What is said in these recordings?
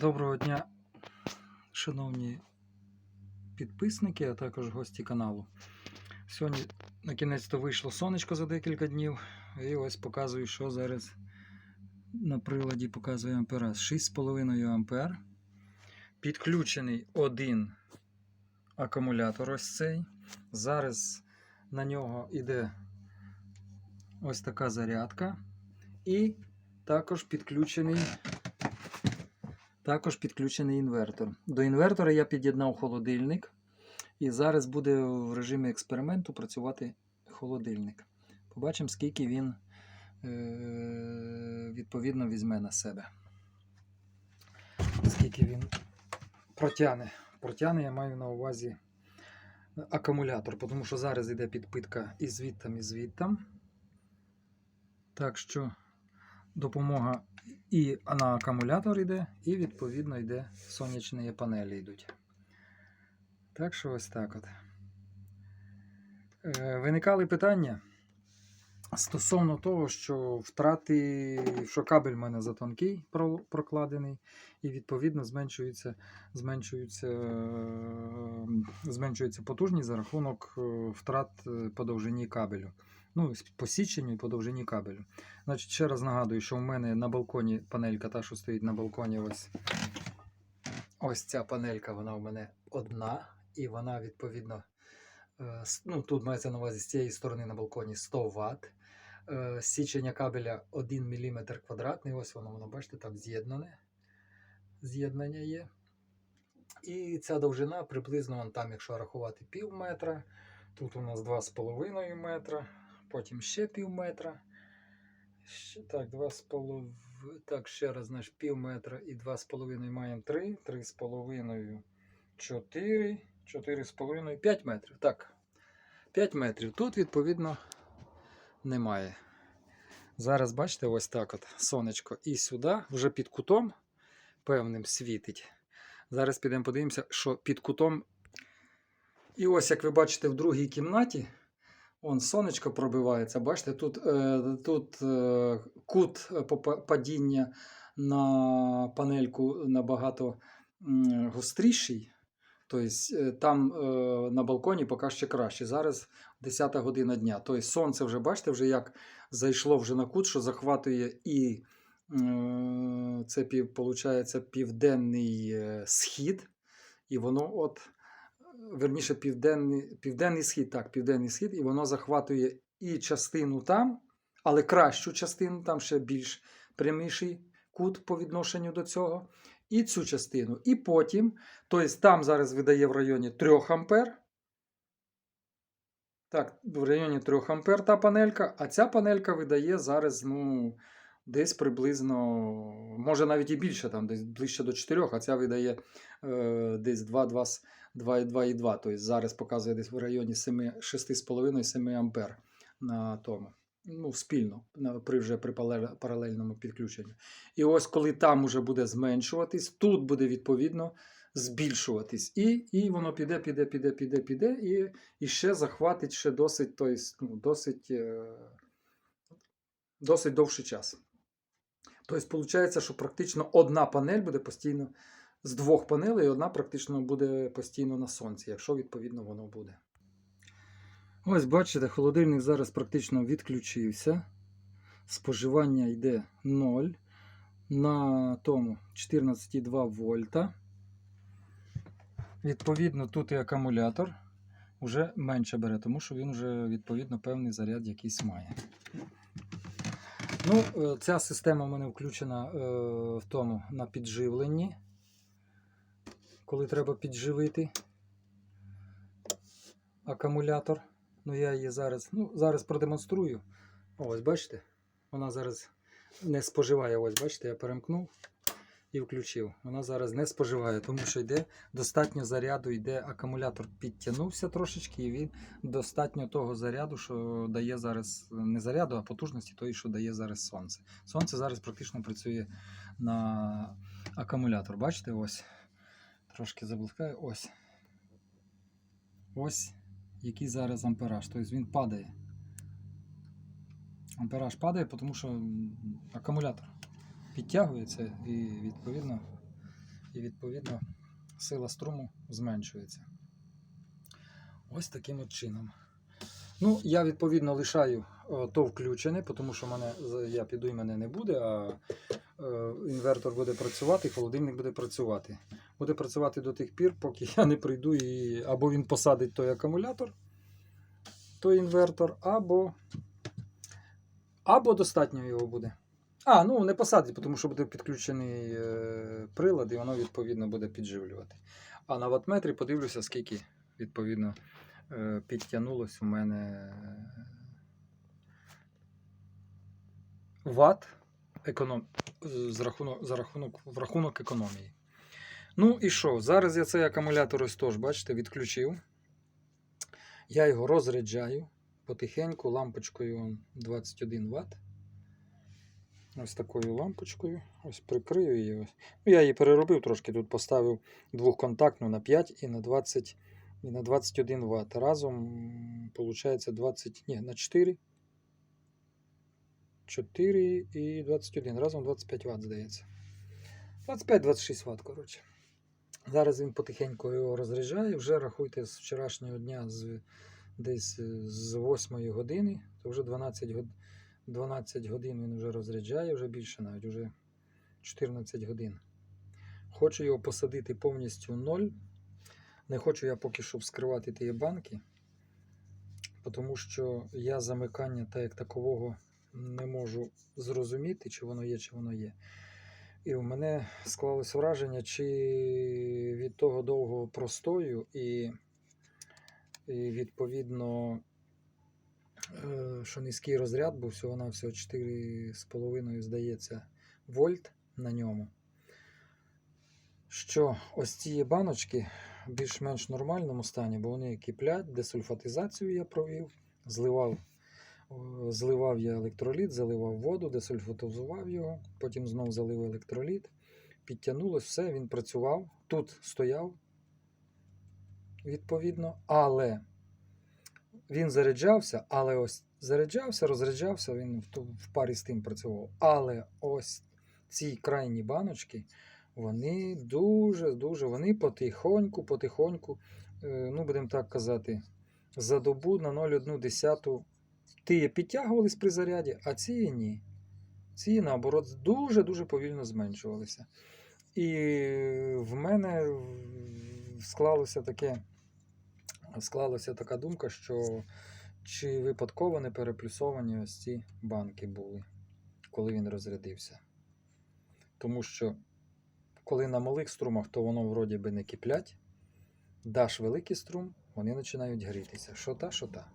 Доброго дня, шановні підписники, а також гості каналу. Сьогодні на кінець то вийшло сонечко за декілька днів. І ось показую, що зараз на приладі показує ампераж. 6,5 ампер. Підключений один акумулятор ось цей. Зараз на нього йде ось така зарядка. І також підключений також підключений інвертор. До інвертора я під'єднав холодильник. І зараз буде в режимі експерименту працювати холодильник. Побачимо, скільки він е- відповідно візьме на себе. Скільки він протягне. Протягне, я маю на увазі акумулятор, тому що зараз йде підпитка і звідтам, і звідтам. Так що допомога і на акумулятор йде, і відповідно йде сонячні панелі йдуть. Так що ось так от. Е, Виникали питання стосовно того, що втрати, що кабель в мене затонкий прокладений, і відповідно зменшується, зменшується, е, зменшується потужність за рахунок е, втрат е, по довжині кабелю. Ну, по січенню і по довжині кабелю. Значить, ще раз нагадую, що в мене на балконі панелька, та, що стоїть на балконі, ось, ось ця панелька, вона в мене одна, і вона відповідно. е, Ну, тут мається на увазі з цієї сторони на балконі 100 Вт. Е, Січення кабеля 1 мм квадратний. Ось воно, воно, бачите, там з'єднане. З'єднання є. І ця довжина приблизно, там, якщо рахувати пів метра, тут у нас 2,5 метра, потім ще пів метра. Так, 2,5, так, ще раз, значить, пів метра і 2,5 маємо 3, 3,5, 4, 4,5, 5 метрів. Так, 5 метрів. Тут, відповідно, немає. Зараз, бачите, ось так от сонечко і сюди, вже під кутом певним світить. Зараз підемо подивимося, що під кутом. І ось, як ви бачите, в другій кімнаті, он сонечко пробивається. Бачите, тут, е, тут е, кут падіння на панельку набагато гостріший. Тобто е, там е, на балконі поки ще краще. Зараз 10 година дня. Тобто сонце вже, бачите, вже як зайшло вже на кут, що захватує і е, це пів, південний е, схід. І воно от, е, верніше, південний, південний схід, так, південний схід, і воно захватує і частину там, але кращу частину, там ще більш пряміший кут по відношенню до цього. І цю частину. І потім, тобто там зараз видає в районі 3 ампер. Так, в районі 3 ампер та панелька, а ця панелька видає зараз, ну, десь приблизно, може навіть і більше, там, десь ближче до 4, а ця видає е, десь 2,2,2. Тобто зараз показує десь в районі 7, 6,5-7 ампер на тому. Ну, спільно, при вже при паралельному підключенні. І ось коли там уже буде зменшуватись, тут буде відповідно збільшуватись. І, і воно піде, піде, піде, піде, піде, і, і ще захватить ще досить, тобто, ну, досить, е, досить довший час. Тобто, виходить, що практично одна панель буде постійно з двох панелей, одна практично буде постійно на сонці, якщо відповідно воно буде. Ось бачите, холодильник зараз практично відключився. Споживання йде 0. На тому 14,2 вольта. Відповідно, тут і акумулятор вже менше бере, тому що він вже відповідно певний заряд якийсь має. Ну, е, ця система в мене включена е, в тому на підживленні, коли треба підживити акумулятор. Ну, я її зараз, ну, зараз продемонструю. Ось, бачите? Вона зараз не споживає. Ось, бачите, я перемкнув і включив. Вона зараз не споживає, тому що йде достатньо заряду, йде акумулятор підтягнувся трошечки, і він достатньо того заряду, що дає зараз не заряду, а потужності тої, що дає зараз сонце. Сонце зараз практично працює на акумулятор. Бачите, ось. Трошки заблискаю. Ось. Ось який зараз ампераж. Тобто він падає. Ампераж падає, тому що акумулятор підтягується і відповідно і відповідно сила струму зменшується. Ось таким от чином. Ну, я відповідно лишаю то включене, тому що мене, я піду і мене не буде, а е, інвертор буде працювати, холодильник буде працювати. Буде працювати до тих пір, поки я не прийду і або він посадить той акумулятор, той інвертор, або, або достатньо його буде. А, ну не посадить, тому що буде підключений е, прилад, і воно відповідно буде підживлювати. А на ватметрі подивлюся, скільки відповідно е, підтягнулось у мене е, ват економ... з рахунок, за рахунок, в рахунок економії. Ну і що? Зараз я цей акумулятор ось теж, бачите, відключив. Я його розряджаю потихеньку лампочкою 21 Вт. Ось такою лампочкою. Ось прикрию її. Ну, я її переробив трошки. Тут поставив двохконтактну на 5 і на 20 і на 21 Вт. Разом виходить 20, ні, на 4. 4 і 21. Разом 25 Вт, здається. 25-26 Вт, коротше. Зараз він потихеньку його розряджає. Вже рахуйте з вчорашнього дня з, десь з 8 години, то вже 12 годин. 12 годин він вже розряджає, вже більше навіть, вже 14 годин. Хочу його посадити повністю в ноль. Не хочу я поки що вскривати ті банки, тому що я замикання та як такового не можу зрозуміти, чи воно є, чи воно є. І в мене склалось враження, чи від того довгого простою і, і відповідно що низький розряд був всього на всього 4,5, здається, вольт на ньому. Що ось ці баночки в більш-менш нормальному стані, бо вони киплять, десульфатизацію я провів, зливав, зливав я електроліт, заливав воду, десульфатизував його, потім знов залив електроліт, підтягнулось все, він працював, тут стояв, відповідно, але він заряджався, але ось заряджався, розряджався, він в, парі з тим працював. Але ось ці крайні баночки, вони дуже-дуже, вони потихоньку, потихоньку, е, ну будемо так казати, за добу на 0,1 ті підтягувались при заряді, а ці ні. Ці, наоборот, дуже-дуже повільно зменшувалися. І в мене склалося таке, склалася така думка, що чи випадково не переплюсовані ось ці банки були, коли він розрядився. Тому що коли на малих струмах, то воно вроді би не киплять, даш великий струм, вони починають грітися. Що та, що та.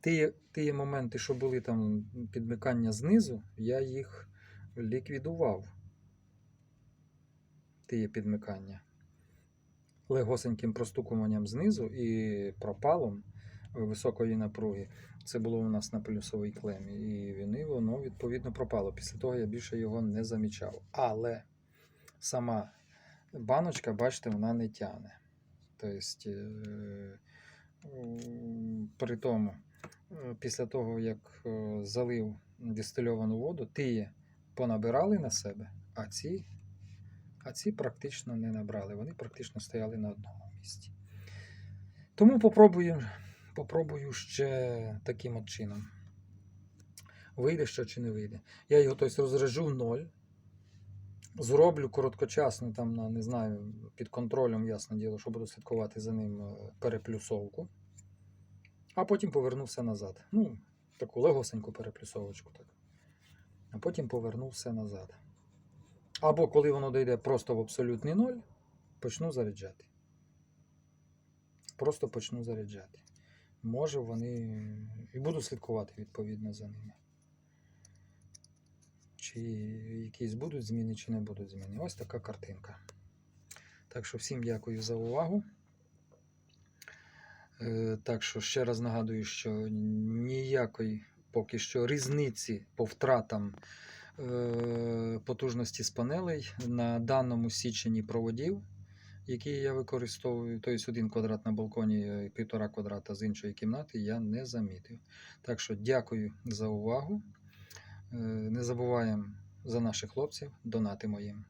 Ті, ті моменти, що були там підмикання знизу, я їх ліквідував. Ті підмикання. Легосеньким простукуванням знизу і пропалом високої напруги. Це було у нас на плюсовій клемі. І вони, воно відповідно пропало. Після того я більше його не замічав. Але сама баночка, бачите, вона не тягне. Тобто, е, при тому, е, після того, як е, залив дистильовану воду, ті понабирали на себе, а ці, а ці практично не набрали. Вони практично стояли на одному місці. Тому попробую, попробую ще таким от чином. Вийде що чи не вийде. Я його тобто, розряджу в ноль. Зроблю короткочасно, там, не знаю, під контролем, ясне діло, що буду слідкувати за ним е, переплюсовку. А потім повернувся назад. Ну, таку легосеньку переплюсовочку. Так. А потім повернувся назад. Або коли воно дійде просто в абсолютний ноль, почну заряджати. Просто почну заряджати. Може вони. І буду слідкувати відповідно за ними. Чи якісь будуть зміни, чи не будуть зміни. Ось така картинка. Так що всім дякую за увагу. Е, Так що ще раз нагадую, що ніякої поки що різниці по втратам потужності з панелей на даному січенні проводів, які я використовую, тобто один квадрат на балконі і півтора квадрата з іншої кімнати, я не замітив. Так що дякую за увагу. Е, Не забуваємо за наших хлопців, донатимо їм.